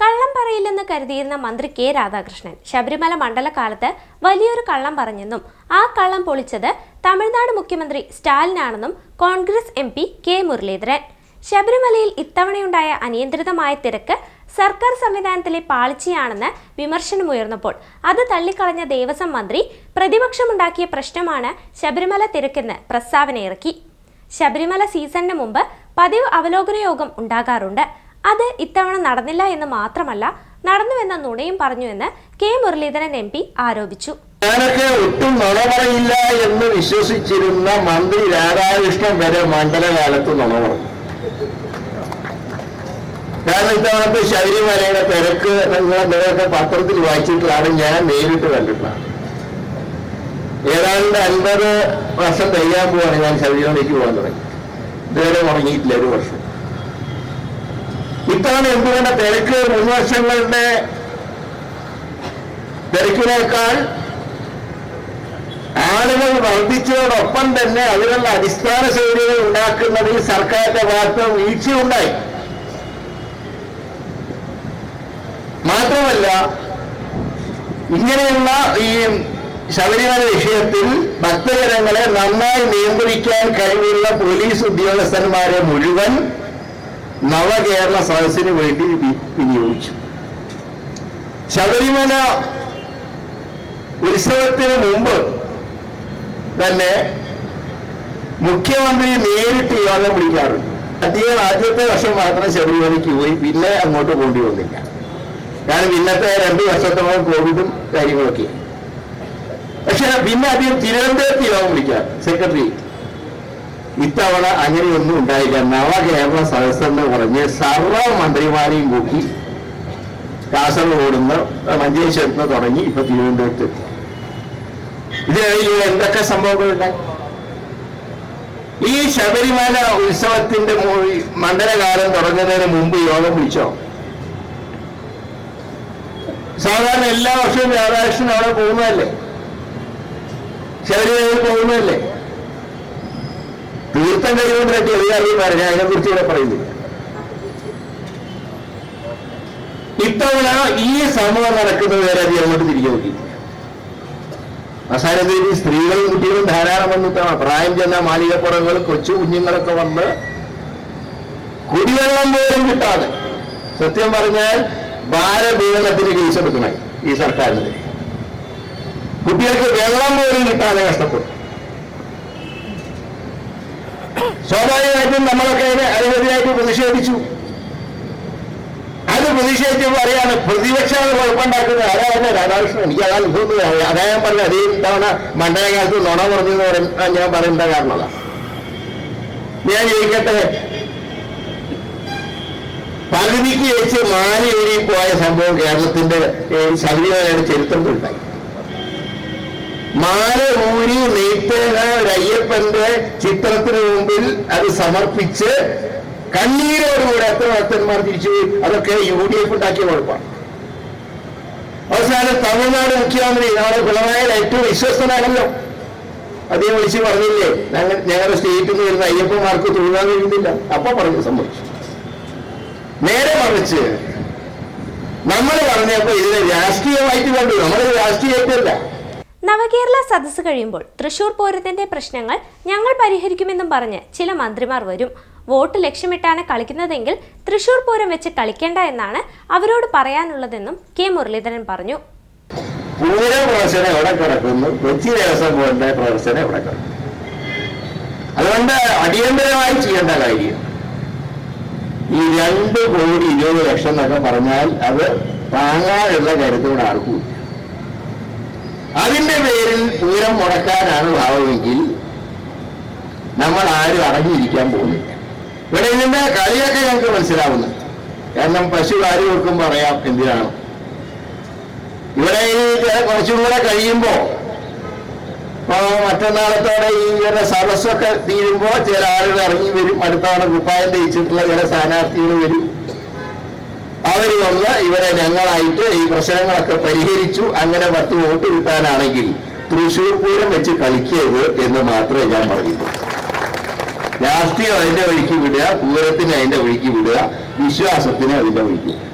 കള്ളം പറയില്ലെന്ന് കരുതിയിരുന്ന മന്ത്രി കെ രാധാകൃഷ്ണൻ ശബരിമല മണ്ഡലകാലത്ത് വലിയൊരു കള്ളം പറഞ്ഞെന്നും ആ കള്ളം പൊളിച്ചത് തമിഴ്നാട് മുഖ്യമന്ത്രി സ്റ്റാലിനാണെന്നും കോൺഗ്രസ് എം കെ മുരളീധരൻ. ശബരിമലയിൽ ഇത്തവണയുണ്ടായ അനിയന്ത്രിതമായ തിരക്ക് സർക്കാർ സംവിധാനത്തിലെ പാളിച്ചയാണെന്ന് വിമർശനമുയർന്നപ്പോൾ അത് തള്ളിക്കളഞ്ഞ ദേവസ്വം മന്ത്രി പ്രതിപക്ഷമുണ്ടാക്കിയ പ്രശ്നമാണ് ശബരിമല തിരക്കെന്ന് പ്രസ്താവനയിറക്കി. ശബരിമല സീസണിന് മുമ്പ് പതിവ് അവലോകന യോഗം ഉണ്ടാകാറുണ്ട്. അത് ഇത്തവണ നടന്നില്ല എന്ന് മാത്രമല്ല നടന്നുവെന്ന നുണയും പറഞ്ഞുവെന്ന് കെ മുരളീധരൻ എം പി ആരോപിച്ചു. ഞാനൊക്കെ ഒട്ടും നുണ പറയില്ല എന്ന് വിശ്വസിച്ചിരുന്ന മന്ത്രി രാധാകൃഷ്ണൻ വരെ മണ്ഡലകാലത്ത് നുണ പറഞ്ഞു. കാരണം ഇത്തവണത്തെ ശബരിമലയുടെ തിരക്ക് നിങ്ങൾ നിങ്ങളൊക്കെ പത്രത്തിൽ വായിച്ചിട്ടാണ് ഞാൻ നേരിട്ട് കണ്ടിട്ടുള്ളത് ഏതാണ്ട് അൻപത് വർഷം കഴിയാൻ പോവാണ് ഞാൻ ശബരിമലയ്ക്ക് പോകാൻ തുടങ്ങി. ഇതുവരെ മുടങ്ങിയിട്ടില്ല ഒരു വർഷം. ഇത്തവണ എന്തുകൊണ്ട് തിരക്ക് മൂന്ന് വർഷങ്ങളുടെ തിരക്കിനേക്കാൾ ആളുകൾ വർദ്ധിച്ചതോടൊപ്പം തന്നെ അതിനുള്ള അടിസ്ഥാന സൗകര്യങ്ങൾ ഉണ്ടാക്കുന്നതിൽ സർക്കാരിന്റെ ഭാഗത്ത് വീഴ്ചയുണ്ടായി. മാത്രമല്ല ഇങ്ങനെയുള്ള ഈ ശബരിമല വിഷയത്തിൽ ഭക്തജനങ്ങളെ നന്നായി നിയന്ത്രിക്കാൻ കഴിവുള്ള പോലീസ് ഉദ്യോഗസ്ഥന്മാരെ മുഴുവൻ നവകേരള സദസ്സിന് വേണ്ടി വിനിയോഗിച്ചു. ശബരിമല ഉത്സവത്തിന് മുമ്പ് തന്നെ മുഖ്യമന്ത്രി നേരിട്ട് യോഗം വിളിക്കാറുണ്ട്. അദ്ദേഹം ആദ്യത്തെ വർഷം മാത്രം ശബരിമലയ്ക്ക് പോയി പിന്നെ അങ്ങോട്ട് പോണ്ടി വന്നില്ല കാരണം ഇന്നത്തെ രണ്ട് വർഷത്തോളം കോവിഡും കാര്യങ്ങളൊക്കെ. പക്ഷെ പിന്നെ അദ്ദേഹം തിരുവനന്തപുരത്ത് യോഗം വിളിക്കാം സെക്രട്ടറി. ഇത്തവണ അങ്ങനെയൊന്നും ഉണ്ടായില്ല. നവകേരള സദസ്സെന്ന് പറഞ്ഞ് സർവ മന്ത്രിമാരെയും കൂട്ടി കാസർഗോഡ് നിന്ന് മഞ്ചേശ്വരത്ത് നിന്ന് തുടങ്ങി ഇപ്പൊ തിരുവനന്തപുരത്ത് ഇത് എന്തൊക്കെ സംഭവങ്ങളുണ്ടായി ഈ ശബരിമല ഉത്സവത്തിന്റെ മണ്ഡലകാലം തുടങ്ങുന്നതിന് മുമ്പ് യോഗം വിളിച്ചോ? സാധാരണ എല്ലാ വർഷവും രാധാകൃഷ്ണൻ അവിടെ പോകുന്നതല്ലേ? ശബരിമലയിൽ പോകുന്നതല്ലേ? തീർത്ഥം കഴിവുകൊണ്ടിട്ട് എഴുതാറി പറഞ്ഞ അതിനെ കുറിച്ച് ഇവിടെ പറയുന്നില്ല ഇത്തവണ ഈ സംഭവം നടക്കുന്നത് വരെ അധികം അങ്ങോട്ട് തിരികെ നോക്കിയിട്ടില്ല അവസാനത്തിൽ ഈ സ്ത്രീകളും കുട്ടികളും ധാരാളം വന്നിട്ടാണ് പ്രായം ചെന്ന മാലികപ്പുറങ്ങൾ കൊച്ചു കുഞ്ഞുങ്ങളൊക്കെ വന്ന് കുടിവെള്ളം പോലും കിട്ടാതെ. സത്യം പറഞ്ഞാൽ ഭാരപീഡനത്തിന് കേസെടുക്കണേ ഈ സർക്കാരിനെതിരെ. കുട്ടികൾക്ക് വെള്ളം പോലും കിട്ടാതെ കഷ്ടപ്പെട്ടു. സ്വാഭാവികമായിട്ടും നമ്മളൊക്കെ അതിന് അനുമതിയായിട്ട് പ്രതിഷേധിച്ചു. അത് പ്രതിഷേധിച്ചപ്പോൾ അറിയാണ് പ്രതിപക്ഷം കുഴപ്പമുണ്ടാക്കുന്നത്. അതാണ് രാധാകൃഷ്ണൻ എനിക്ക് അതാണ് അനുഭവം അതാ ഞാൻ പറഞ്ഞ അതേ തവണ മണ്ഡലകാലത്ത് നുണ പറഞ്ഞെന്ന് പറയാൻ ഞാൻ പറയേണ്ട കാരണം അതാ ഞാൻ ചോദിക്കട്ടെ? പകുതിക്ക് വെച്ച് ഏരി പോയ സംഭവം കേരളത്തിന്റെ ശബരിമലയുടെ ചരിത്രത്തിലുണ്ടായി മാല ഊരി നെയ്ത്തേന ഒരു അയ്യപ്പന്റെ ചിത്രത്തിന് അത് സമർപ്പിച്ച് കണ്ണീരോടുകൂടെ എത്ര ഭക്തന്മാർ തിരിച്ചു അതൊക്കെ യു ഡി എഫ് ഉണ്ടാക്കിയ കുഴപ്പമാണ്. അവസാനം തമിഴ്നാട് മുഖ്യമന്ത്രി നമ്മുടെ പിണറായി ഏറ്റവും വിശ്വസ്തനാണല്ലോ. അദ്ദേഹം വിളിച്ച് പറഞ്ഞില്ലേ ഞങ്ങൾ ഞങ്ങളുടെ സ്റ്റേറ്റിൽ നിന്ന് വരുന്ന അയ്യപ്പന്മാർക്ക് തൊഴുകാൻ കഴിയുന്നില്ല അപ്പൊ പറഞ്ഞു സംഭവിച്ചു നേരെ മറിച്ച് നമ്മൾ പറഞ്ഞപ്പോ ഇതിനെ രാഷ്ട്രീയമായിട്ട് കണ്ടു. നമ്മളൊരു രാഷ്ട്രീയത്തില്ല നവകേരള സദസ്സ് കഴിയുമ്പോൾ തൃശൂർ പൂരത്തിന്റെ പ്രശ്നങ്ങൾ ഞങ്ങൾ പരിഹരിക്കുമെന്നും പറഞ്ഞ് ചില മന്ത്രിമാർ വരും. വോട്ട് ലക്ഷ്യമിട്ടാണ് കളിക്കുന്നതെങ്കിൽ തൃശൂർ പൂരം വെച്ച് കളിക്കേണ്ട എന്നാണ് അവരോട് പറയാനുള്ളതെന്നും കെ മുരളീധരൻ പറഞ്ഞു. അതുകൊണ്ട് അടിയന്തരമായി ചെയ്യേണ്ട കാര്യം ഈ രണ്ട് കോടി ഇരുപത് ലക്ഷം എന്നൊക്കെ പറഞ്ഞാൽ അത് താങ്ങാനുള്ള കരുത്തോടെ ആർക്കും. അതിന്റെ പേരിൽ പൂരം മുടക്കാനാണ് ഭാവമെങ്കിൽ നമ്മൾ ആരും അടങ്ങിയിരിക്കാൻ പോകുന്നില്ല. ഇവിടെ ഇതിന്റെ കളിയൊക്കെ ഞങ്ങൾക്ക് മനസ്സിലാവുന്നു. കാരണം പശു കാര്യം കൊടുക്കും പറയാം എന്തിനാണ്. ഇവിടെ ഈ കുറച്ചും കൂടെ കഴിയുമ്പോ ഇപ്പോ മറ്റന്നാളത്തോടെ ഈ ഇവരുടെ സദസ്സൊക്കെ തീരുമ്പോ ചില ആളുകൾ ഇറങ്ങി വരും. അടുത്തവണ കുപ്പായം തയ്ച്ചിട്ടുള്ള ചില സ്ഥാനാർത്ഥികൾ വരും. അവർ വന്ന് ഇവരെ ഞങ്ങളായിട്ട് ഈ പ്രശ്നങ്ങളൊക്കെ പരിഹരിച്ചു. അങ്ങനെ പത്ത് വോട്ട് കിട്ടാനാണെങ്കിൽ തൃശൂർ പൂരം വെച്ച് കളിക്കരുത് എന്ന് മാത്രമേ ഞാൻ പറഞ്ഞിട്ടുള്ളൂ. രാഷ്ട്രീയം അതിന്റെ വഴിക്ക് വിടുക പൂരത്തിന് അതിന്റെ വഴിക്ക് വിടുക വിശ്വാസത്തിന് അതിന്റെ വഴിക്ക് വിടുക.